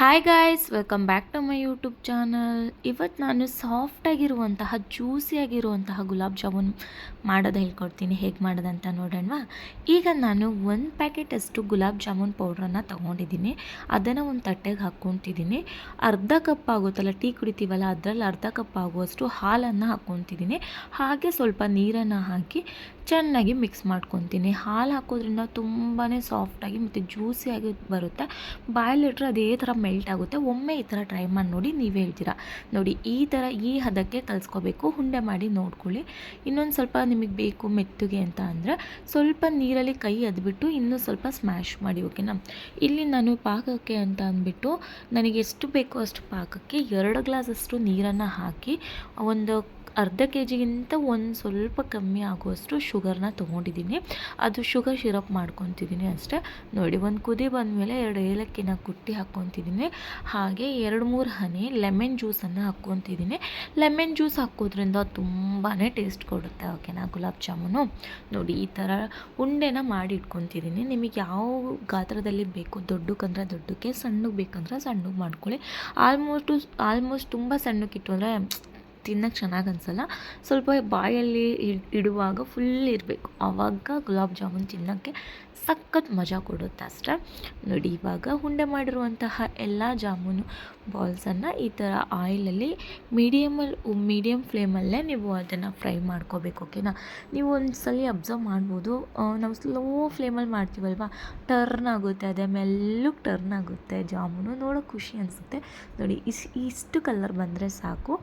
Hi guys welcome back to my YouTube channel ಇವತ್ತು ನಾನು ಸಾಫ್ಟಾಗಿರುವಂತಹ ಜ್ಯೂಸಿಯಾಗಿರುವಂತಹ ಗುಲಾಬ್ ಜಾಮೂನ್ ಮಾಡೋದು ಹೇಳ್ಕೊಡ್ತೀನಿ. ಹೇಗೆ ಮಾಡೋದಂತ ನೋಡೋಣವಾ? ಈಗ ನಾನು ಒಂದು ಪ್ಯಾಕೆಟ್ ಅಷ್ಟು ಗುಲಾಬ್ ಜಾಮೂನ್ ಪೌಡ್ರನ್ನು ತೊಗೊಂಡಿದ್ದೀನಿ. ಅದನ್ನು ಒಂದು ತಟ್ಟೆಗೆ ಹಾಕ್ಕೊತಿದ್ದೀನಿ. ಅರ್ಧ ಕಪ್ ಆಗುತ್ತಲ್ಲ, ಟೀ ಕುಡಿತೀವಲ್ಲ, ಅದರಲ್ಲಿ ಅರ್ಧ ಕಪ್ ಆಗುವಷ್ಟು ಹಾಲನ್ನು ಹಾಕ್ಕೊತಿದ್ದೀನಿ. ಹಾಗೆ ಸ್ವಲ್ಪ ನೀರನ್ನು ಹಾಕಿ ಚೆನ್ನಾಗಿ ಮಿಕ್ಸ್ ಮಾಡ್ಕೊತೀನಿ. ಹಾಲು ಹಾಕೋದ್ರಿಂದ ತುಂಬಾ ಸಾಫ್ಟಾಗಿ ಮತ್ತು ಜ್ಯೂಸಿಯಾಗಿ ಬರುತ್ತೆ. ಬಾಯಲ್ಲಿಟ್ರೆ ಅದೇ ಥರ ಮೆಲ್ಟ್ ಆಗುತ್ತೆ. ಒಮ್ಮೆ ಈ ಥರ ಟ್ರೈ ಮಾಡಿ ನೋಡಿ ನೀವು ಹೇಳ್ತೀರಾ? ನೋಡಿ, ಈ ಥರ ಈ ಹದಕ್ಕೆ ಕಲಿಸ್ಕೋಬೇಕು. ಹುಂಡೆ ಮಾಡಿ ನೋಡ್ಕೊಳ್ಳಿ. ಇನ್ನೊಂದು ಸ್ವಲ್ಪ ನಿಮಗೆ ಬೇಕು ಮೆತ್ತಗೆ ಅಂತ ಅಂದರೆ ಸ್ವಲ್ಪ ನೀರಲ್ಲಿ ಕೈ ಅದ್ಬಿಟ್ಟು ಇನ್ನೂ ಸ್ವಲ್ಪ ಸ್ಮ್ಯಾಶ್ ಮಾಡಿ ಓಕೆನಾ ಇಲ್ಲಿ ನಾನು ಪಾಕಕ್ಕೆ ಅಂತ ಅಂದ್ಬಿಟ್ಟು ನನಗೆ ಎಷ್ಟು ಬೇಕೋ ಅಷ್ಟು ಪಾಕಕ್ಕೆ ಎರಡು ಗ್ಲಾಸಷ್ಟು ನೀರನ್ನು ಹಾಕಿ, ಒಂದು ಅರ್ಧ ಕೆ ಜಿಗಿಂತ ಒಂದು ಸ್ವಲ್ಪ ಕಮ್ಮಿ ಆಗುವಷ್ಟು ಶುಗರ್ನ ತೊಗೊಂಡಿದ್ದೀನಿ. ಅದು ಶುಗರ್ ಶಿರಪ್ ಮಾಡ್ಕೊತಿದ್ದೀನಿ ಅಷ್ಟೇ. ನೋಡಿ, ಒಂದು ಕುದಿ ಬಂದಮೇಲೆ ಎರಡು ಏಲಕ್ಕಿನ ಕುಟ್ಟಿ ಹಾಕ್ಕೊತಿದ್ದೀನಿ. ಹಾಗೆ ಎರಡು ಮೂರು ಹನಿ ಲೆಮನ್ ಜ್ಯೂಸನ್ನು ಹಾಕ್ಕೊತಿದ್ದೀನಿ. ಲೆಮನ್ ಜ್ಯೂಸ್ ಹಾಕೋದ್ರಿಂದ ತುಂಬಾ ಟೇಸ್ಟ್ ಕೊಡುತ್ತೆ ಓಕೆನಾ ಗುಲಾಬ್ ಜಾಮೂನು. ನೋಡಿ, ಈ ಥರ ಉಂಡೆನ ಮಾಡಿ ಇಟ್ಕೊತಿದ್ದೀನಿ. ನಿಮಗೆ ಯಾವ ಗಾತ್ರದಲ್ಲಿ ಬೇಕು ದೊಡ್ಡಕ್ಕಂದ್ರೆ ದೊಡ್ಡಕ್ಕೆ ಸಣ್ಣಗೆ ಬೇಕಂದ್ರೆ ಸಣ್ಣಗೆ ಮಾಡ್ಕೊಳ್ಳಿ. ಆಲ್ಮೋಸ್ಟು, ಆಲ್ಮೋಸ್ಟ್ ತುಂಬ ಸಣ್ಣಕ್ಕಿಟ್ಟು ಅಂದರೆ ತಿನ್ನೋಕ್ಕೆ ಚೆನ್ನಾಗಿ ಅನಿಸಲ್ಲ. ಸ್ವಲ್ಪ ಬಾಯಲ್ಲಿ ಇಡುವಾಗ ಫುಲ್ ಇರಬೇಕು. ಆವಾಗ ಗುಲಾಬ್ ಜಾಮೂನ್ ತಿನ್ನೋಕ್ಕೆ ಸಖತ್ ಮಜಾ ಕೊಡುತ್ತೆ ಅಷ್ಟೆ. ನೋಡಿ, ಇವಾಗ ಉಂಡೆ ಮಾಡಿರುವಂತಹ ಎಲ್ಲ ಜಾಮೂನು ಬಾಲ್ಸನ್ನು ಈ ಥರ ಆಯಿಲಲ್ಲಿ ಮೀಡಿಯಮಲ್ಲಿ ಮೀಡಿಯಮ್ ಫ್ಲೇಮಲ್ಲೇ ನೀವು ಅದನ್ನು ಫ್ರೈ ಮಾಡ್ಕೋಬೇಕು ಓಕೆನಾ ನೀವು ಒಂದು ಸಲ ಅಬ್ಸರ್ವ್ ಮಾಡ್ಬೋದು ನಾವು ಸ್ಲೋ ಫ್ಲೇಮಲ್ಲಿ ಮಾಡ್ತೀವಲ್ವ? ಟರ್ನ್ ಆಗುತ್ತೆ, ಅದೇ ಮೆಲ್ಲಗೆ ಟರ್ನ್ ಆಗುತ್ತೆ ಜಾಮೂನು. ನೋಡೋಕೆ ಖುಷಿ ಅನಿಸುತ್ತೆ. ನೋಡಿ, ಇಸ್, ಇಷ್ಟು ಕಲರ್ ಬಂದರೆ ಸಾಕು.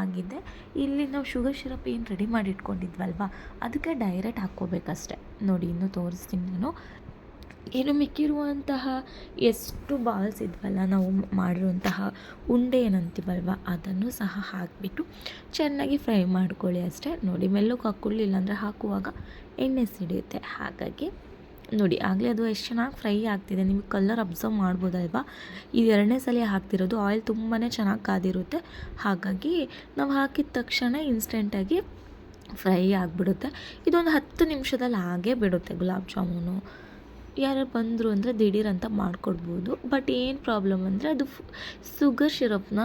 ಆಗಿದೆ. ಇಲ್ಲಿ ನಾವು ಶುಗರ್ ಶಿರಪ್ ಏನು ರೆಡಿ ಮಾಡಿ ಇಟ್ಕೊಂಡಿದ್ವಲ್ವ ಅದಕ್ಕೆ ಡೈರೆಕ್ಟ್ ಹಾಕ್ಕೋಬೇಕಷ್ಟೆ. ನೋಡಿ, ಇನ್ನೂ ತೋರಿಸ್ತೀನಿ ನಾನು. ಏನು ಮಿಕ್ಕಿರುವಂತಹ ಎಷ್ಟು ಬಾಲ್ಸ್ ಇದ್ವಲ್ಲ, ನಾವು ಮಾಡಿರುವಂತಹ ಉಂಡೆ ಏನಂತೀವಲ್ವ, ಅದನ್ನು ಸಹ ಹಾಕಿಬಿಟ್ಟು ಚೆನ್ನಾಗಿ ಫ್ರೈ ಮಾಡ್ಕೊಳ್ಳಿ ಅಷ್ಟೇ. ನೋಡಿ ಮೆಲ್ಲಕ್ಕೆ ಹಾಕ್ಕೊಳ್ಳಿ ಇಲ್ಲಾಂದರೆ ಹಾಕುವಾಗ ಎಣ್ಣೆ ಸಿಡಿಯುತ್ತೆ. ಹಾಗಾಗಿ ನೋಡಿ, ಆಗಲೇ ಅದು ಎಷ್ಟು ಚೆನ್ನಾಗಿ ಫ್ರೈ ಆಗ್ತಿದೆ. ನಿಮಗೆ ಕಲರ್ ಅಬ್ಸರ್ವ್ ಮಾಡ್ಬೋದಲ್ವಾ? ಇದು ಎರಡನೇ ಸಲ ಹಾಕ್ತಿರೋದು ಆಯಿಲ್ ತುಂಬಾ ಚೆನ್ನಾಗಿ ಕಾದಿರುತ್ತೆ. ಹಾಗಾಗಿ ನಾವು ಹಾಕಿದ ತಕ್ಷಣ ಇನ್ಸ್ಟೆಂಟಾಗಿ ಫ್ರೈ ಆಗಿಬಿಡುತ್ತೆ. ಇದೊಂದು ಹತ್ತು ನಿಮಿಷದಲ್ಲಿ ಹಾಗೇ ಬಿಡುತ್ತೆ ಗುಲಾಬ್ ಜಾಮೂನು. ಯಾರು ಬಂದರು ಅಂದರೆ ದಿಢೀರ್ ಅಂತ ಮಾಡಿಕೊಡ್ಬೋದು. ಬಟ್ ಏನು ಪ್ರಾಬ್ಲಮ್ ಅಂದರೆ ಅದು ಸುಗರ್ ಶಿರಪ್ನ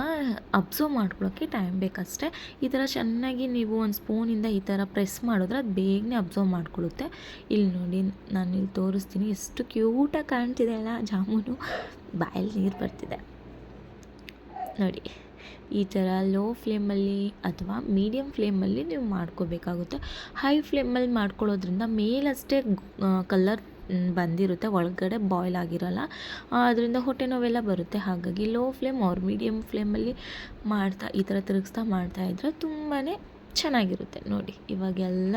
ಅಬ್ಸರ್ವ್ ಮಾಡ್ಕೊಳ್ಳೋಕ್ಕೆ ಟೈಮ್ ಬೇಕಷ್ಟೇ. ಈ ಥರ ಚೆನ್ನಾಗಿ ನೀವು ಒಂದು ಸ್ಪೂನಿಂದ ಈ ಥರ ಪ್ರೆಸ್ ಮಾಡಿದ್ರೆ ಅದು ಬೇಗನೆ ಅಬ್ಸರ್ವ್ ಮಾಡಿಕೊಳ್ಳುತ್ತೆ ಇಲ್ಲಿ ನೋಡಿ, ನಾನು ಇಲ್ಲಿ ತೋರಿಸ್ತೀನಿ ಎಷ್ಟು ಕ್ಯೂಟಾಗಿ ಕಾಣ್ತಿದೆ ಅಲ್ಲ ಜಾಮೂನು. ಬಾಯಲ್ಲಿ ನೀರು ಬರ್ತಿದೆ. ನೋಡಿ, ಈ ಥರ ಲೋ ಫ್ಲೇಮಲ್ಲಿ ಅಥವಾ ಮೀಡಿಯಮ್ ಫ್ಲೇಮಲ್ಲಿ ನೀವು ಮಾಡ್ಕೋಬೇಕಾಗುತ್ತೆ. ಹೈ ಫ್ಲೇಮಲ್ಲಿ ಮಾಡ್ಕೊಳ್ಳೋದ್ರಿಂದ ಮೇಲಷ್ಟೇ ಕಲರ್ ಬಂದಿರುತ್ತೆ, ಒಳಗಡೆ ಬಾಯ್ಲ್ ಆಗಿರೋಲ್ಲ. ಅದರಿಂದ ಹೊಟ್ಟೆ ನೋವೆಲ್ಲ ಬರುತ್ತೆ. ಹಾಗಾಗಿ ಲೋ ಫ್ಲೇಮ್ ಆರ್ ಮೀಡಿಯಮ್ ಫ್ಲೇಮಲ್ಲಿ ಮಾಡ್ತಾ, ಈ ಥರ ತಿರುಗಿಸ್ತಾ ಮಾಡ್ತಾಯಿದ್ರೆ ತುಂಬಾ ಚೆನ್ನಾಗಿರುತ್ತೆ. ನೋಡಿ ಇವಾಗೆಲ್ಲ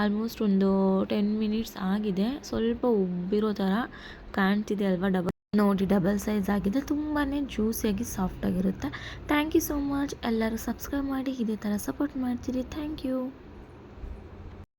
ಆಲ್ಮೋಸ್ಟ್ ಒಂದು ಟೆನ್ ಮಿನಿಟ್ಸ್ ಆಗಿದೆ. ಸ್ವಲ್ಪ ಉಬ್ಬಿರೋ ಥರ ಕಾಣ್ತಿದೆ ಅಲ್ವಾ? ಡಬಲ್ ನೋಡಿ ಡಬಲ್ ಸೈಜ್ ಆಗಿದೆ. ತುಂಬಾ ಜ್ಯೂಸಿಯಾಗಿ ಸಾಫ್ಟಾಗಿರುತ್ತೆ ಥ್ಯಾಂಕ್ ಯು ಸೋ ಮಚ್ ಎಲ್ಲರೂ ಸಬ್ಸ್ಕ್ರೈಬ್ ಮಾಡಿ, ಇದೇ ಥರ ಸಪೋರ್ಟ್ ಮಾಡ್ತೀರಿ. Thank you